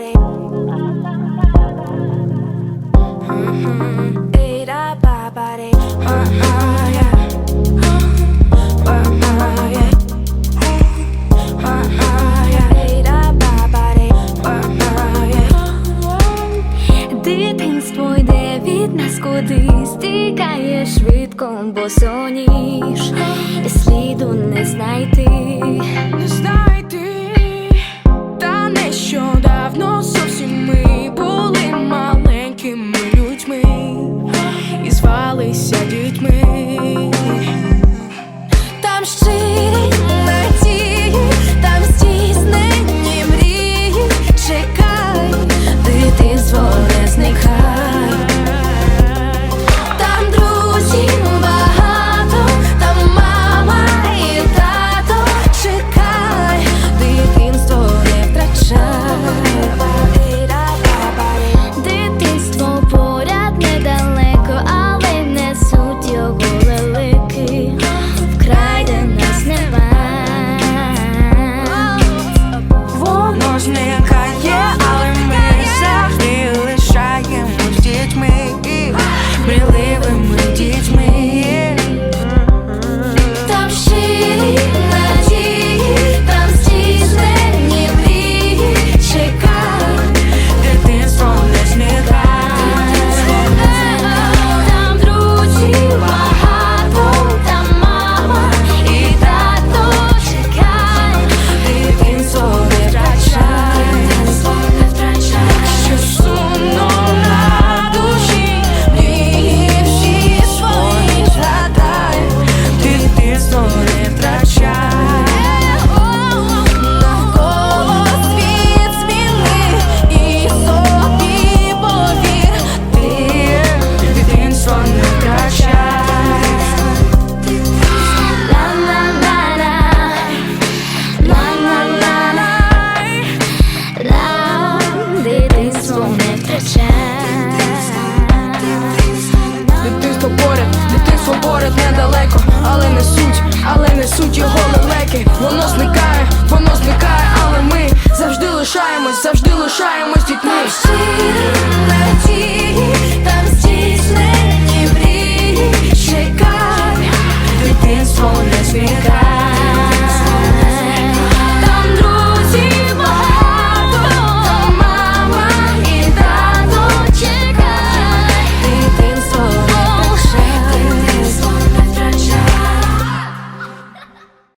body. Mm-hmm. Eat up my body. Uh-huh, yeah. Дитинство йде від нас кудись, тікає швидко, бо соніж, сліду не знайти, не знайти. Лися дітьми там ще. was made залишаємось дітьми. надії, там здійснені мрії. Чекай, дитинство не змікає